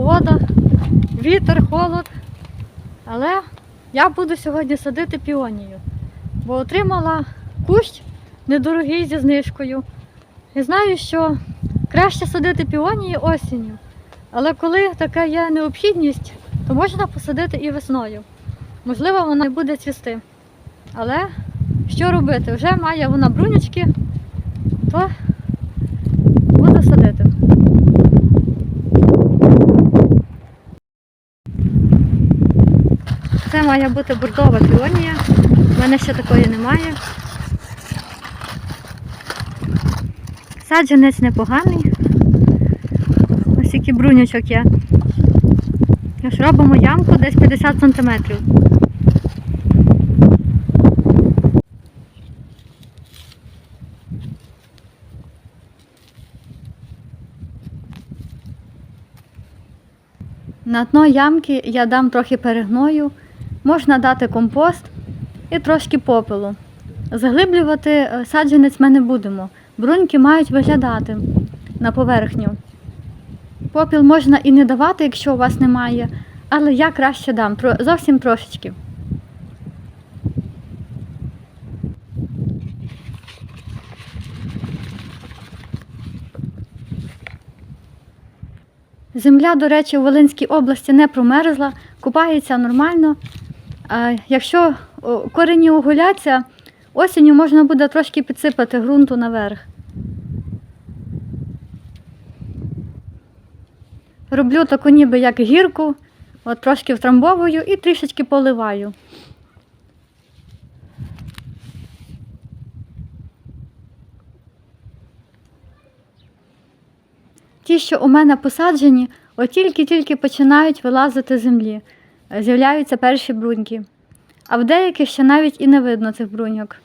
погода, вітер, холод. Але я буду сьогодні садити піонію, бо отримала кущ недорогий зі знижкою. І знаю, що краще садити піонії осінню. Але коли така є необхідність, то можна посадити і весною. Можливо, вона не буде цвісти. Але що робити? Вже має вона брунячки, то буду садити. Це має бути бордова піонія. У мене ще такої немає. Саджанець непоганий. Ось який брунячок є. Тож робимо ямку десь 50 см. На дно ямки я дам трохи перегною, можна дати компост і трошки попелу. Заглиблювати е, саджанець ми не будемо. Бруньки мають виглядати на поверхню. Попіл можна і не давати, якщо у вас немає, але я краще дам зовсім трошечки. Земля, до речі, у Волинській області не промерзла, купається нормально. Якщо корені оголяться, осінню можна буде трошки підсипати ґрунту наверх. Роблю таку ніби як гірку, от трошки втрамбовую і трішечки поливаю. Ті, що у мене посаджені, от тільки-тільки починають вилазити з землі, з'являються перші бруньки. А в деяких ще навіть і не видно цих бруньок.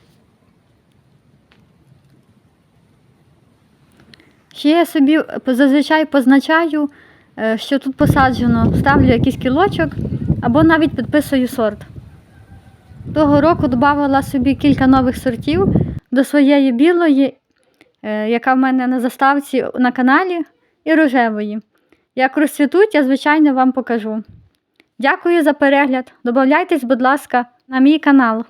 Ще я собі зазвичай позначаю, е, що тут посаджено, ставлю якийсь кілочок або навіть підписую сорт. Того року додавала собі кілька нових сортів до своєї білої, е, яка в мене на заставці на каналі, і рожевої. Як розцвітуть, я, звичайно, вам покажу. Дякую за перегляд. Добавляйтесь, будь ласка, на мій канал.